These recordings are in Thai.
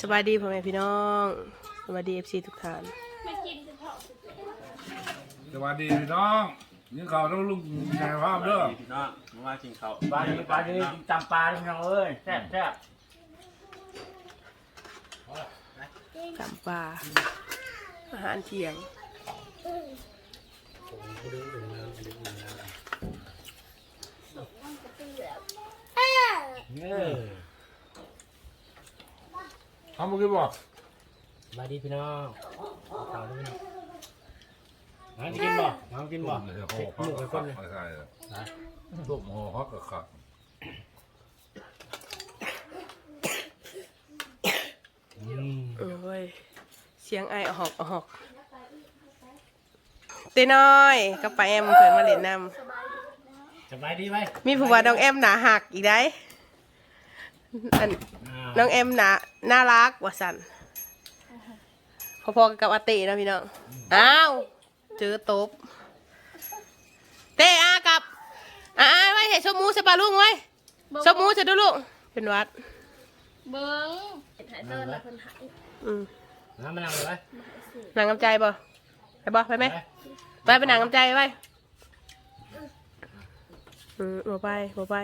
สวัสดีพ่อแม่พี่น้อง สวัสดีเอฟซีทุกท่านไม่กินจะเถาะสวัสดีพี่น้องยิงข่าวต้องลุงใจภาพเด้อพี่น้องมาว่ากินข้าวปลาดีปลาดีจำปลาดีน้องเอ้ยแซ่บแซ่บกำปลาอาหารเที่ยงเออ ทำเมื่อกี้บอกปลาดีพี่น้องข่าวด้วยน้ำกินบ่น้ำกินบ่เดี๋ยวเด็กเขาหมูไปเขาคนเลยใช่เลยลูกหมูเขาก็ขับอืมโอ้ยเสียงไอออกออกเต้น้อยก็ไปแอมเพิ่นมาเล่นน้สบายดีไหมำมีผู้ว่าน้องแอมหนาหักอีกได้อัน น้องเอ็มนะน่ารักว่าสันพอๆกับอาเต้นะพี่น้อง อ้าว เจอตบ เต้อากับ อ่าไว้เห็นชมมูสปาลุงไว้ชมมูจะดูลูก เป็นหวัด เบิ้งถ่ายเดินละคนหายอืมน้ำมะนาวเลยไหมนางกำใจบ่ไปบ่ไปไหม ไปไปนางกำใจไปอืมบ่ไปบ่ไป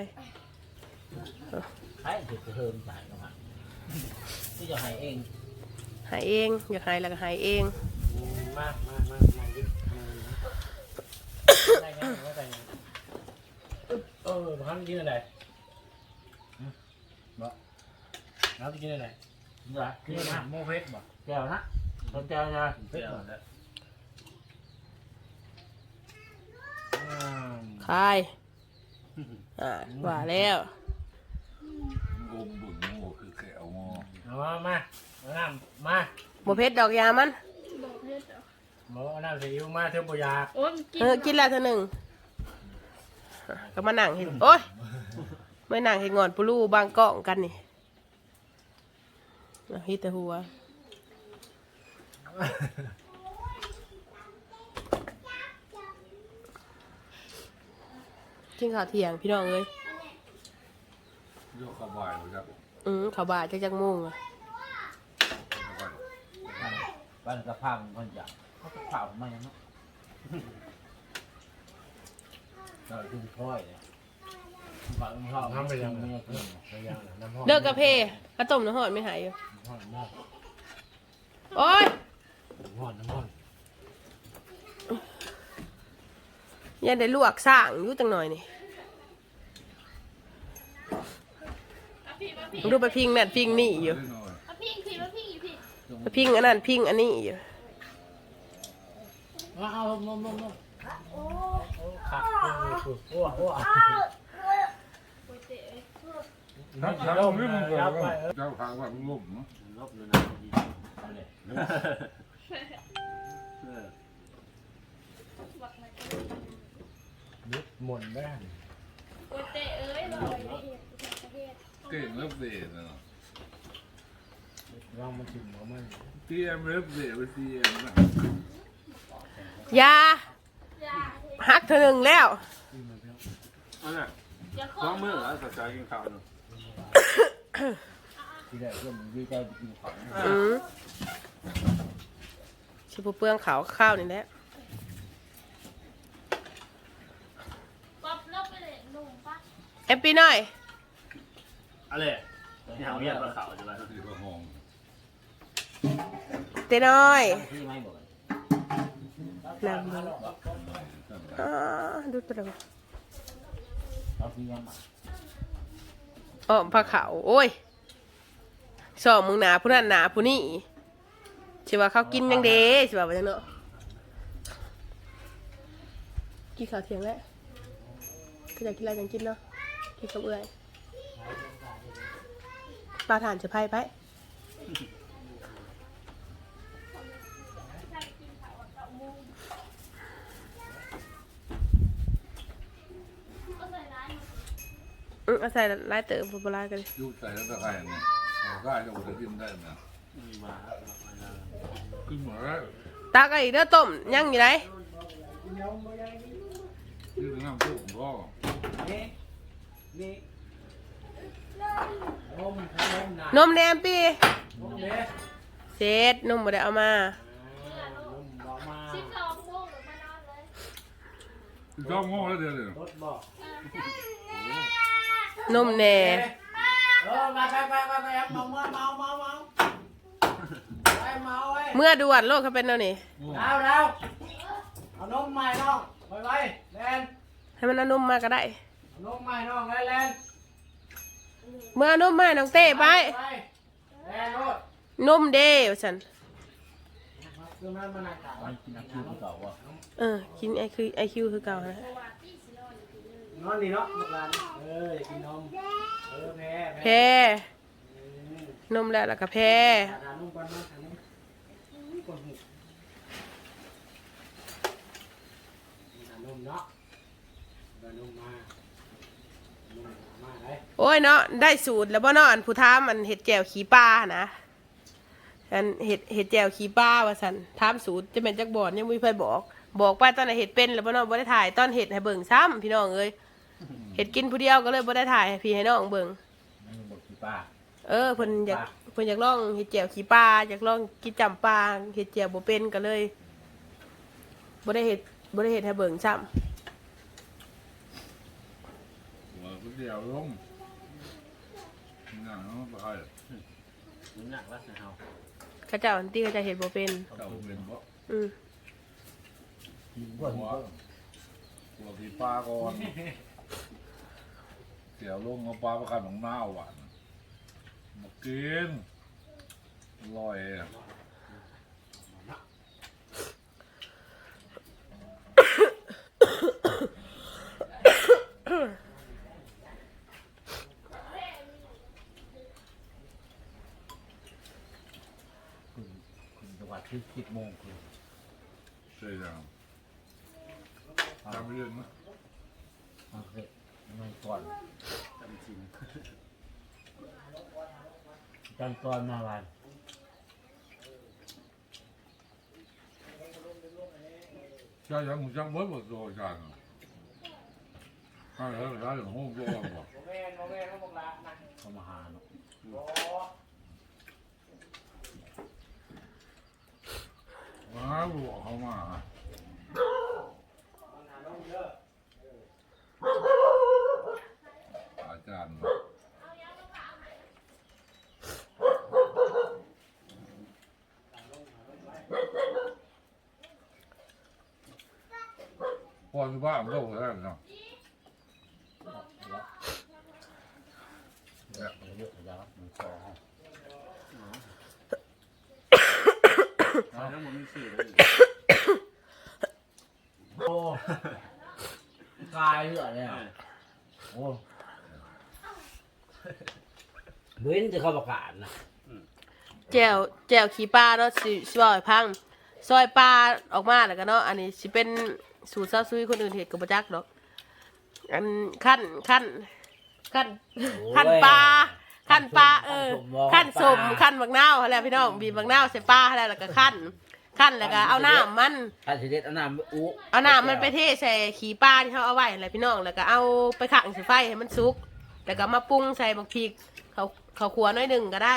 ใช่เด็กจะเทิมจ่ายเข้ามา ที่จะให้เองหายเอง อยากหายแล้วก็หายเองมามามามากินได้ไงว่าใจเออพันกินอะไรบ่น้ำกินอะไรบ่กินน้ำโมเพชบ่แก้วนะคนแก้วนะเพชรบ่อืมคายอ่าว่าแล้ว งมบุญหมูคือแขวงอ เอา มามาเอาน้ำมาบ่เพชรดอกยามัน บอกเพื่อนเหรอบอกเอาน้ำซีอิ๊วมาเทอร์โบยากโอ้ยมันกินเออกินแล้วเท่าหนึ่งก็มานั่งเห็นโอ้ยไม่นั่งเห็นงอนปูรูบางกล้องกันนี่เอาฮิตแต่หัวกินข้าวเที่ยงพี่น้องเอ้ยโยกกระบายเลยครับอืมข้าวบ่ายจักจักโมุ่งอะ บ้านกระพังคนจะเขาก็เผามาอย่างนั้นเราดึงค่อยเลยฝังเขาทำไปยังไม่ยังกินไปยังน้ำหอมเลิกกาเพกระต้มน้ำหอดไม่หายอยู่น้ำหอมมากโอ้ยน้ำหอมน้ำหอมยังได้ลวกสร้างอยู่จังหน่อยนี่มาพี่มาพี่ดูไปพิงนั่นพิงนี่อยู่ได้หน่อย มาพี่พี่มาพี่อยู่ พี่ไปพิงอันนั้นพิงอันนี้อยู่เอาเอาลมลมลมขัดโอ้โอ้โอ้โอ้ยเตะถ้าเจ้าไม่มึงก็เจ้าพาว่ามึงลุ่มเนาะลบเลยนะเอาเลยบักมายุดหมุนได้โอ้ยเตะเอ้ยบอกเลยเก่งเลิฟเดย์นะ ลองมาชิมหัวมันเตียมเลิฟเดย์ไปเตียมนะยาอย่าหักเธอหนึ่งแล้ว อันน่ะอย่าขอสองมื้อแล้วสัจจะกินข้าวเนาะที่ได้เพื่อนดีใจกินของอืมชิบเปลืองขาวข้าวนี่แหละป๊อปลบไปเลยลุงปะเอฟปีหน่อยอะไรนี่หาเรียนมาข้าวใช่ไหมที่ละห้อง เต้น้อยที่ไม่บอกนำมาอ่าดูไปแล้วเราพี่ยังมาอ้อมผ้าขาวโอ้ยสองมึงหนาผู้นั้นหนาผู้นี่ชิว่าเขากินยังเด้ชิว่าไปจังเนาะกินข้าวเที่ยงแล้วก็อยากกินอะไรยังกินเนาะกินกับเอื่อยปลาถ่านจะไพ่ไป ก็ใส่ร้าย อืมเอาใส่ลายเต๋อโบราณกันเลยยุบใจแล้วตะไคร้เนี่ยก็อาจจะอุดกินได้นะมาขึ้นหมดแล้วตากอีกเด้อต้มยังอยู่ไหนยืดน้ำซุปก็นี่นี่ลมลมหนานมแนมปีลนุ่มเด้เซตนุ่มบ่ได้เอามานุ่มบอกมาสิบสองโมงหรือมานอนเลยจ้องโง่แล้วเดี๋ยวเดี๋ยวรถบอก นุ่มแน่เออไปไปไปไปไปเมาเมาเมาเมาเมาไปเมาไว้เมื่อด่วนโลกเขาเป็นแล้วนี่ดาวดาวเอานมใหม่น้องไปไว้แลนให้มันเอานุ่มมาก็ได้เอานมใหม่น้องแลนแลนเมื่อเอานุ่มมาให้น้องเต้ไปแลนรถนุ่มเด้ว่าฉันเครื่องนั้นมันหนักเก่ากินน้ำคิวเก่าว่ะเออกินไอคือไอคิวคือเก่านะ นอนดีเนาะลูกหลานเอออยากกินนมเออแพ้แพ้นมแล้วแล้วก็แพ้ทานนมก่อนนะทานนมก่อนหูทานนมเนาะทานนมมานมมาเลยโอ้ยเนาะได้สูตรแล้วบ่เนาะอันผู้ท้ามมันเห็ดแจ่วขี้ปลานะอันเห็ดเห็ดแจ่วขี้ปลาว่าสันท้ามสูตรจะเป็นจักบอนยังไม่มีใครบอก บอกไปตอนไหนเห็ดเป็นแล้วบ่เนาะบ่ได้ถ่ายตอนเห็ดให้เบิ่งซ้ำพี่น้องเอ้ย เห็ดกินผู้เดียวก็เลยบ่ได้ถ่ายให้พี่ให้น้องเบิ่งนั่นบอกกี่ป้าเออเพิ่นอยากเพิ่นอยากลองเห็ดแจ่วขี้ปลาอยากลองกินจำปลาเห็ดแจ่วบ่เป็นก็เลยบ่ได้เห็ดบ่ได้เห็ดให้เบิ่งซ้หัวก๋วยเตี๋ยวลงนี่นะเนาะไปให้มึงหนักแล้วนะเฮาำเขาเจ้าอันที่เขาจะเห็ดบ่เป็น เจ้าเป็นบ่อืมกินบ่หัวหัวกีปลาก่อน เตี๋ยวลงเอาปลาประกันของหน้าหวานมากินอร่อยอะคุณคุณจังหวัดที่สิบโมงคือใช่ยังทำเรื่องนะ โอเค ไม่ก่อนจำชินจำตอนมาวันใช่ยังมึงจังเบิดหมดตัวจานใช่แล้วใช่ของห้องตัวบ่โมแม่นโมแม่นเขาบอกละนะเขามาหาเนาะโอ้มาลูกเขามา ทานนมเยอะ อาจารย์พอที่บ้านเราแล้วเนาะเยอะยาวมันคอห้องทั้งหมดมีสี่เลยโอ้กายเหลือเลยอะโอ้เว้นจะเข้าประกาศนะแจวแจวขี้ปลาเนาะสิสิบ่ให้พัง ซอยปลาออกมาแล้วก็เนาะอันนี้สิเป็น สูตรซาซุยคนอื่นเฮ็ดก็บ่จักดอก อันขั้นขั้นขั้นขั้นปลาขั้นปลาเออขั้นสมขั้นบักนาวหั่นแหละพี่น้องบีบบักนาวใส่ปลาหั่นแหละแล้วก็ขั้นขั้นแล้วก็เอาน้ำมันถ้าสิเด็ดเอาน้ำอู้เอาน้ำมันไปเทใส่ขี้ปลาที่เขาเอาไว้อะไรพี่น้องแล้วก็เอาไปขังใส่ไฟให้มันสุก แล้วก็มาปรุงใส่บักพริกเขาเขาขัวน้อยหนึ่งก็ได้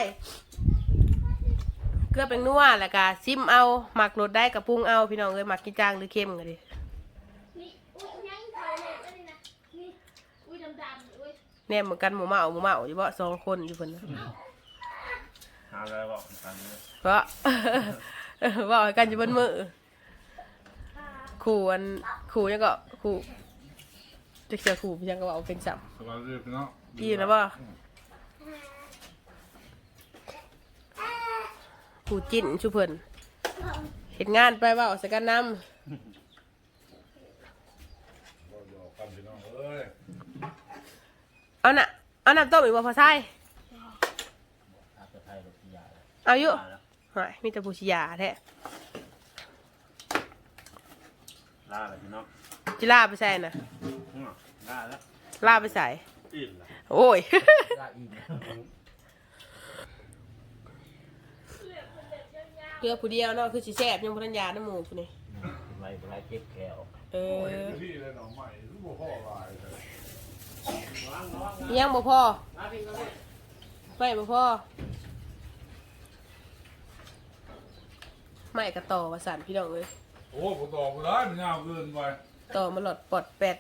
เกลือเป็นนัวแล้วก็ซิมเอาหมักรสได้กับปรุงเอาพี่น้องเลยหมักกินจางหรือเค็มก็ดี นี่อุ้ยยังเขาเลยอันนี้นะนี่อุ้ยดำดำอุ้ย แนมเหมือนกันหมูเมาหมูเมาอยู่บ่สองคนอยู่คนนะหาอะไรบอกกันเลยเพราะบอกให้กันอยู่บนมือขู่อันขู่ยังก็ขู่จะเสียขู่พี่ยังก็ว่าเอาเป็นสัมสวัสดีพี่น้องอีแล้วบ่ผู้จิ้นชุเพิ่นเห็นงานไปเว่าสกันนกันพี่น้องเอ้ยำ เอาน่ะเอาน้ำต้มอีกบ่พอใช่อาจจะไทยรถยาเอาอยู่แล้วหอยมีแต่ผู้ชิยาแท้ลาเลยพี่น้องจิลาไปใส่น่ะลาแล้วลาไปใส่ อิ่มแล้วโอ้ยลาอิ่มเพื่อผู้เดียวเนาะคือสิแซ่บยังบ่ทันยาน้ำหมูผู้นี่เป็นไรเป็นไรเจ็บแขวเออโอ้ยพี่เลยน้องใหม่รู้บ่พ่อลายเลย ยังบ่พอมาพี่มาพี่ไม่บ่พอไม่กระต่อว่าสันพี่น้องเลยโอ้ผมต่อกูได้มันยาวเกินไปต่อมาหลอดปอดแปด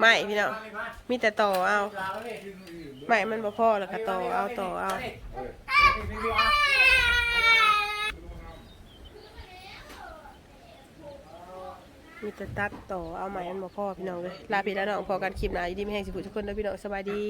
ไม่พี่น้องมีแต่ต่อเอาไม่มันบ่พอแล้วก็ต่อเอาต่อเอา มีแต่ตัดต่อเอาใหม่อันบ่พ่อพี่น้องเลยลาพี่แล้วน้องพอกันคลิปหน้าอยู่ดีไม่แห้งสิผู้ทุกคนเด้อพี่น้องสบายดี